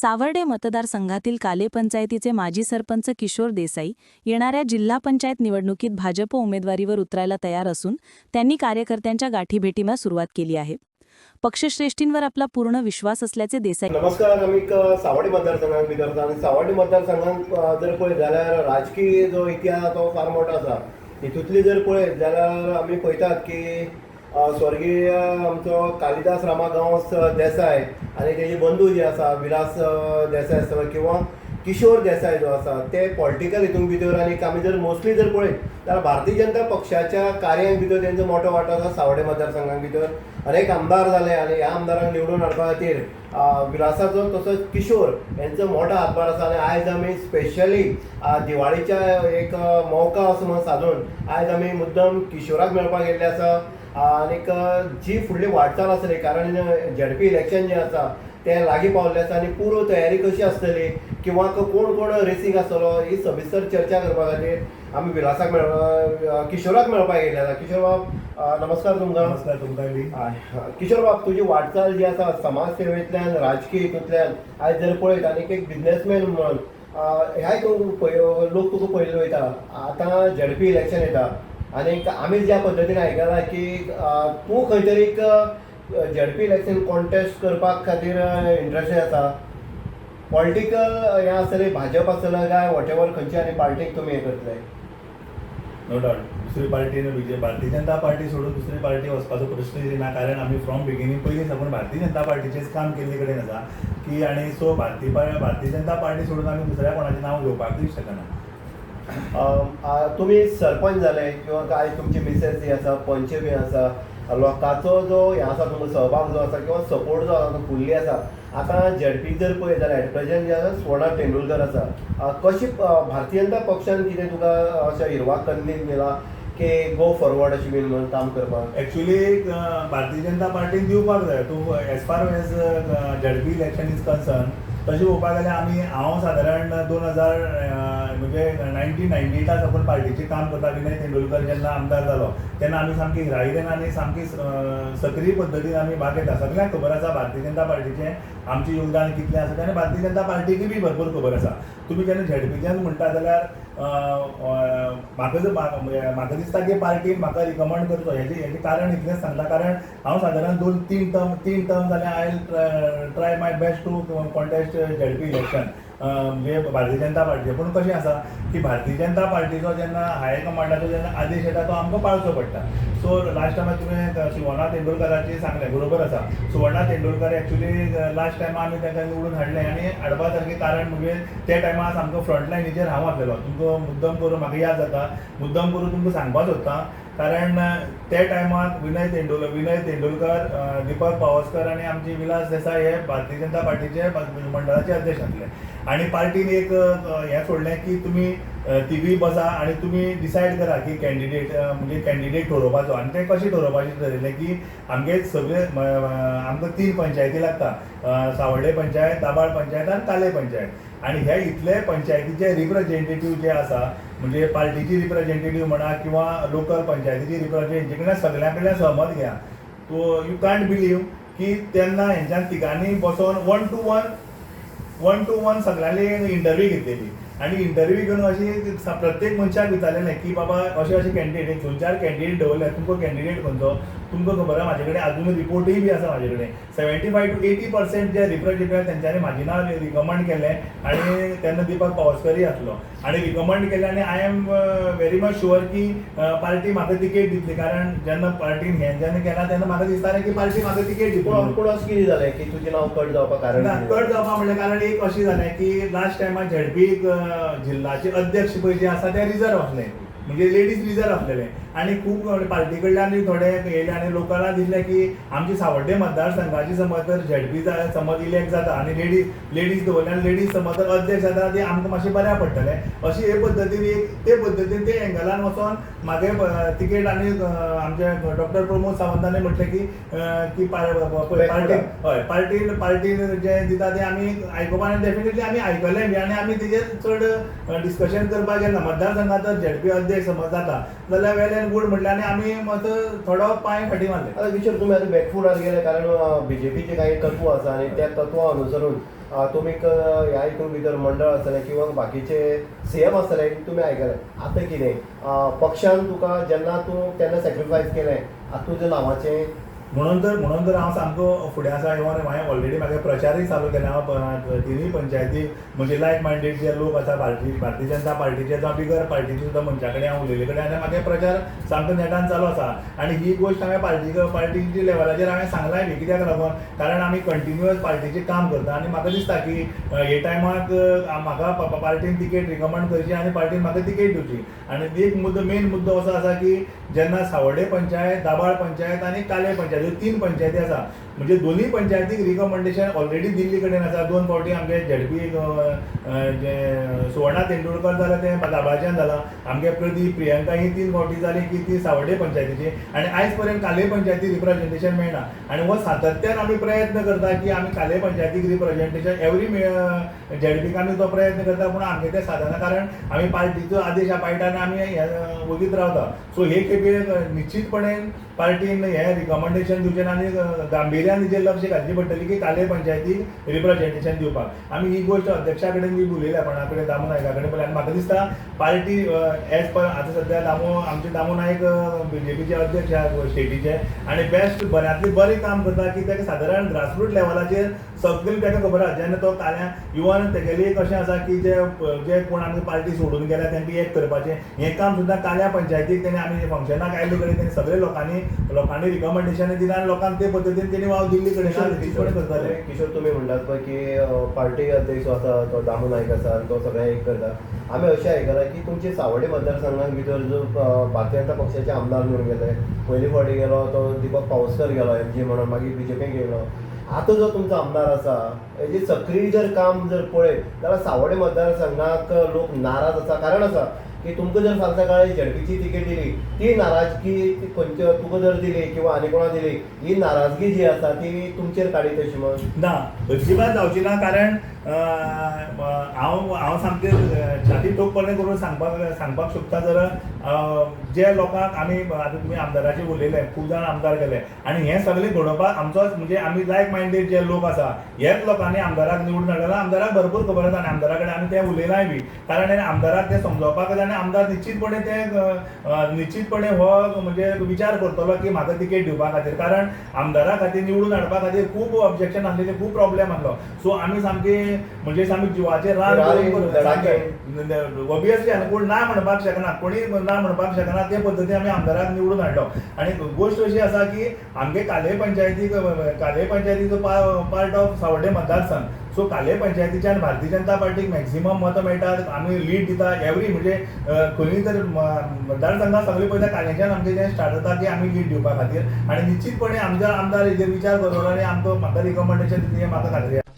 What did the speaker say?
सावर्डे मतदारसंघातील काले पंचायतीचे माजी सरपंच किशोर देसाई येणाऱ्या जिल्हा पंचायत निवडणुकीत भाजप उमेदवारीवर उतरायला तयार असून त्यांनी कार्यकर्त्यांच्या गाठीभेटीला सुरुवात केली आहे. पक्षश्रेष्ठींवर आपला पूर्ण विश्वास असल्याचे देसाई नमस्कार आम्ही क- मतदारसंघात भितर आसा आनी सावड्डी मतदारसंघात जर पळयत जाल्यार राजकीय जो इतिहास तो फार मोठा आसा हितूंतली जर पळयत जाल्यार आमी पळयतात की स्वर्गीय आमचो कालिदास रामागांव देसाय आनी तेजे बंधू जे आसा विलास देसाय आसा किंवा किशोर देसाय जो आसा ते पॉलिटिकल हितून भितर आनी आमी जर मोस्टली जर पळयत जाल्यार भारतीय जनता पक्षाच्या कार्यांक भितर तेंचो मोठो वांटो आसा सावडे मतदारसंघां भितर अनेक आमदार जाले आनी ह्या आमदारांक निवडून हाडपा खातीर विलासाचो तसोच किशोर यांचो मोठो हातभार आसा आनी आयज आमी स्पेशली दिवाळीच्या एक मौका असो म्हणून सादून आयज आमी मुद्दम किशोराक मेळपाक गेल्ले आसा आनीक जी फुडली वाटचाल आसतली कारण झडपी इलेक्शन जें आसा तें लागीं पावल्लें आसा आनी पूर्व तयारी कशी आसतली किंवा क- कोण कोण रेसींग आसतलो ही सविस्तर चर्चा करपा खातीर आमी विलासाक मेळ किशोराक मेळपाक गेल्ले आसा किशोर बाब नमस्कार तुमकां. नमस्कार तुमकां बी. हय. किशोर बाब तुजी वाटचाल जी आसा समाज सेवेंतल्यान राजकीय हितूंतल्यान आयज जर पळयत आनीक एक बिझनेसमॅन म्हणून तूं पळय- लोक तुका पळयले वयता. आतां झडपी इलेक्शन येता. आनीक आमी ज्या पद्दतीन आयकलां की अ, तूं खंय तरी एक अ, इलेक्शन कॉन्टेस्ट करपाक खातीर इंट्रस्टेड आसा. पॉलिटिकल हें आसतलें भाजप आसतलें काय वॉट एवर खंयची आनी पार्टीक तुमी हें करतले? नो डावट दुसरी पार्टी भारतीय जनता पार्टी सोडून दुसरी पार्टी वचपाचो प्रश्न येना कारण आमी फ्रॉम बिगिनींग पयलीं साकून भारतीय जनता पार्टीचेच काम केल्ले कडेन आसा की आनी सो भारतीय भारतीय जनता पार्टी सोडून आमी दुसऱ्या कोणाचें नांव घेवपाकूय शकना तुमी सरपंच जाले किंवा काय तुमची मिसेस जी आसा पंच बी आसा लोकांचो जो हे आसा तुमचो सहभाग जो आसा किंवा सपोर्ट जो आसा तो फुल्ली आसा आतां झडपी जर पळयत जाल्यार एट प्रेझेंट जे आसा सुवर्णा तेंडुलकर आसा कशी भारतीय जनता पक्षान कितें तुका अशें हिरवा कंदील दिला की गो फॉरवर्ड अशें बीन म्हणून काम करपाक? एक्चुली भारतीय जनता पार्टीन दिवपाक जाय. तूं as far as ZP election is concern तशें पळोवपाक गेल्यार आमी हांव सादारण दोन हजार म्हणजे नायन्टीन नायन्टी एटा साकून पार्टीचें काम करता विनय तेंडुलकर जेन्ना आमदार जालो तेन्ना आमी सामकी हिरायेन आनी सामकी सक्रीय पद्दतीन आमी भाग घेता सगळ्यांक खबर आसा भारतीय जनता पार्टीचें आमचें योगदान कितलें आसा तेन्ना आनी भारतीय जनता पार्टीकय बी भरपूर खबर आसा तुमी जेन्ना झेडपीच्यान म्हणटा जाल्यार म्हाका जर म्हाका म्हणजे दिसता की पार्टीन म्हाका रिकमेंड करचो हेजें हेजें कारण इतलेंच सांगता. कारण हांव सादारण दोन तीन टर्म तीन टर्म जाल्यार I try my best to contest ZP election म्हणजे भारतीय जनता पार्टी पूण कशें आसा की भारतीय जनता पार्टीचो जेन्ना हाय कमांडाचो जेन्ना आदेश येता तो आमकां पाळचो पडटा. सो लास्ट टायमार तुवें सुवर्णा तेंडुलकराची सांगलें बरोबर आसा. सुवर्णा तेंडुलकर एक्चुली लास्ट टायमार आमी ताका निवडून हाडलें आनी हाडपा सारकें कारण म्हणजे त्या टायमार सामको फ्रंट लायनीचेर हांव आसलेलो. तुमकां मुद्दम करून म्हाका याद जाता. मुद्दम करून तुमकां सांगपाक सोदतां. कारण त्या टायमार विनय तेंडुल विनय तेंडुलकर दीपक पावसकर आनी आमचे विलास देसाई हे भारतीय जनता पार्टीचे मंडळाचे अध्यक्ष आसले आनी पार्टीन एक हे हें सोडलें की तुमी टी तिगूय बसा आनी तुमी डिसायड करा की कॅन्डिडेट म्हणजे कॅन्डिडेट ठरोवपाचो. आनी तें कशें ठरोवपाचें ठरयलें की आमगे सगळे आमकां तीन पंचायती लागता. अ, सावर्डे पंचायत दाबाळ पंचायत आनी ताले पंचायत. आनी म्हणजे हे इतले पंचायतीचे रिप्रेझेंटेटीव जे आसा म्हणजे पार्टीची रिप्रेझेंटेटीव म्हणा किंवा लोकल पंचायतीची रिप्रेझेंटेटीव कडल्यान सगळ्यां कडल्यान सहमत घ्या. तो यू कांट बिलीव की तेन्ना हेंच्यान तिगांनी बसोन one two one one two one सगळ्यांनी इंटरव्यू घेतलेली. आनी इंटरव्यू घेवन अशी प्रत्येक मनशाक विचारलेलें की बाबा अशे अशे कॅन्डिडेट दोन चार कॅन्डिडेट दवरले तुमकां कॅन्डिडेट खंयचो तुमकां खबर आहा म्हाजे कडेन अजून रिपोर्टूय बी आसा म्हाजे कडेन seventy five to eighty percent जे रिप्रेझेंटेटिव्ह तेंच्यांनी म्हाजें नांव रिकमेंड केलें आनी तेन्ना दीपक पावसकरूय आसलो आनी रिकमेंड केलें आनी I am very much sure की पार्टी म्हाका तिकेट दितली कारण जेन्ना पार्टीन हें जेन्ना केलां तेन्ना म्हाका दिसतालें की पार्टी म्हाका तिकेट दितली पूण अशें कितें जालें की तुजें नांव कट जावपाक कारण? कट जावपा म्हणलें? कारण एक अशें जालें की लास्ट टायमार झेडपी जिल्लाचे अध्यक्ष पय जे आसा ते रिजर्व आसले म्हणजे लेडीज रिजर्व आसलेले आनी खूब पार्टी कडल्यान थोडे येयले आनी लोकांना दिसलें की आमची सावड्डे मतदारसंघाची समज तर झेडपी समज इलेक्ट जाता आनी लेडीज लेडीज दवरले आनी लेडीज समज तर अध्यक्ष जाता ते आमकां मातशें बऱ्या पडटलें अशी हे पद्दतीन एक ते पद्दतीन ते एंगलान वचोन मागे तिकेट आनी आमचे डॉक्टर प्रमोद सावंतांनी म्हटलें की की पार- पळय, पार्टीन हय पार्टीन पार्टीन जें दिता तें आमी आयकुपा आनी डेफिनेटली आमी आयकलें बी आनी आमी तेजेर चड डिस्कशन करपाक गेले. ना मतदारसंघात तर झेडपी अध्यक्ष समज जाता. जाल्यार वेल एंड गूड म्हटलें आनी आमी मत थोडो पांय फाटी मारले. आता विचार तुम्ही आता बॅकफुटार गेले कारण बीजेपीचे काही तत्व आसा आणि त्या तत्वा अनुसरून तुम्ही ह्या हितून भितर मंडळ आसतले किंवा बाकीचे सीएम आसतले तुमी आयकले आता कितें पक्षान तुका जेन्ना तूं तेन्ना सॅक्रिफायस केलें आता तुज्या नांवाचें म्हणून तर म्हणून तर हांव सामको फुडें आसा इवन हांवें ऑलरेडी म्हागे प्रचारूय चालू केला हांव तिनूय पंचायती म्हणजे लायक मायंडेड जे लोक आसा भारतीय भारतीय जनता पार्टीचे जावं बिगर पार्टीचे सुद्दां मनशा कडेन हांव उलयले कडेन आनी म्हागे प्रचार सामको नेटान चालू आसा. आनी ही गोश्ट हांवें पार्टी पार्टीच्या लेवलाचेर हांवें सांगलाय बी कित्याक लागून कारण आमी कंटिन्युअस पार्टीचें काम करता आनी म्हाका दिसता की हे टायमाक म्हाका पार्टीन तिकेट रिकमेंड करची आनी पार्टीन म्हाका तिकेट दिवची. आनी एक मुद्दो मेन मुद्दो असो आसा की जेन्ना सावडे पंचायत दाबाळ पंचायत आनी काले पंचायत ह्यो तीन पंचायती आसा म्हणजे दोन्ही पंचायतीक रिकमेंडेशन ऑलरेडी दिल्ली कडेन आसा दोन फावटी आमगे झेडपी जे सुवर्णा तेंडुलकर जालें तें दाबाच्यान जालां आमगे प्रदीप प्रियंका ही तीन फावटी जाली की ती सावड्डे पंचायतीची. आनी आयज पर्यंत काले पंचायती रिप्रेझेंटेशन मेळना आनी हो सातत्यान आमी प्रयत्न करता की आमी काले पंचायतीक रिप्रेझेंटेशन एवरी झेडपीक आमी तो प्रयत्न करता. पूण आमगे तें साधना कारण आमी पार्टीचो आदेश पाळटा आनी आमी हे वगीत रावता सो हे खेपे निश्चितपणे पार्टीन हे रिकमेंडेशन दिवचें ना आनी गांभीर्यान हेजेर लक्ष घालचें पडटलें की काले पंचायतीक रिप्रेझेंटेशन दिवपाक आमी ही गोश्ट अध्यक्षा कडेन बी उलयल्या कोणा कडेन दामू नायका कडेन पळय आनी म्हाका दिसता पार्टी एज पर आतां सद्या दामू आमचे दामू नायक बीजेपीचे अध्यक्ष आहा स्टेटीचे आनी बेस्ट बऱ्यांतली बरें काम करता की ताका सादारण ग्रासरूट लेवलाचेर सगळी ताका खबर आहा जेन्ना तो काल्या इवन तेगेली एक अशें आसा की जे जे कोण आमी पार्टी सोडून गेल्या तांकां एक करपाचें. हें काम सुद्दां काल्या पंचायतीक तेणी आमी फंक्शनाक आयले कडेन तेणी सगळे लोकांनी लोकांनी रिकमेंडेशन दिलां आनी लोकांक ते पद्दतीन तेणी वाव दिल्ली कडेन करताले किशोर तुम्ही म्हणलात पळय की पार्टी अध्यक्ष जो आसा तो दामू नायक आसा तो सगळें एक करता आमी अशें आयकलां की तुमचे सावड्डे मतदारसंघाक भितर जो भारतीय जनता पक्षाचे आमदार म्हणून गेले. पयलीं फावटी गेलो तो दिपक पावसकर गेलो एम जी म्हणून मागीर बीजेपीक गेलो. आता जो तुमचो आमदार आसा हेजे सक्रीय जर काम जर पळयत जाल्यार सावड्डे मतदारसंघाक लोक नाराज आसा कारण आसा की तुमकां जर फाल्यां काळी झडपीची तिकेट दिली ती नाराजगी ती खंयच्या तुका जर दिली किंवा आनी कोणा दिली ही नाराजगी जी आसा ती तुमचेर काडीत अशी मग? ना अजिबात जावची ना कारण हांव हांव सामकें छाती टोकपणे करून सांगपाक सांगपाक सोदता जर जे लोकांक आमी आतां तुमी आमदाराचेर उलयले खूब जाण आमदार गेले. आनी हें सगळें घडोवपाक आमचोच म्हणजे आमी लायक मायंडेड जे लोक आसा हेच लोकांनी आमदाराक निवडून हाडला आमदाराक भरपूर खबर आसा आनी आमदारा कडेन आमी तें उलयलाय बी. कारण आमदाराक तें समजोवपाक जाय आनी आमदार निश्चितपणे तें निश्चीतपणे निश्चितपणे हो म्हणजे विचार करतलो की म्हाका तिकेट दिवपा खातीर. कारण आमदारा खातीर निवडून हाडपा खातीर खूब ऑब्जेक्शन आसलेले खूब प्रॉब्लेम आसलो. सो आमी सामकी म्हणजे रान करून धडाके. ऑबियसली कोण ना म्हणपाक शकना कोणी ना म्हणपाक शकना ते पद्दतीन आमी आमदाराक निवडून हाडलो आनी गोश्ट अशी आसा की आमगे काले पंचायतीक काले पंचायतीचो पार्ट ऑफ सावड्डे मतदारसंघ. सो काले पंचायतीच्यान भारतीय जनता पार्टीक मॅक्झिमम मतां मेळटात आमी लीड दिता. एवरी म्हणजे खंयी तर मतदारसंघात सगळे पयलीं कालेच्यान आमचें जें स्टार्ट जाता की आमी लीड दिवपा खातीर आनी निश्चितपणे आमच्या आमदार हेजेर विचार करतलो आनी आमकां म्हाका रिकमेंडेशन दितली हें म्हाका खात्री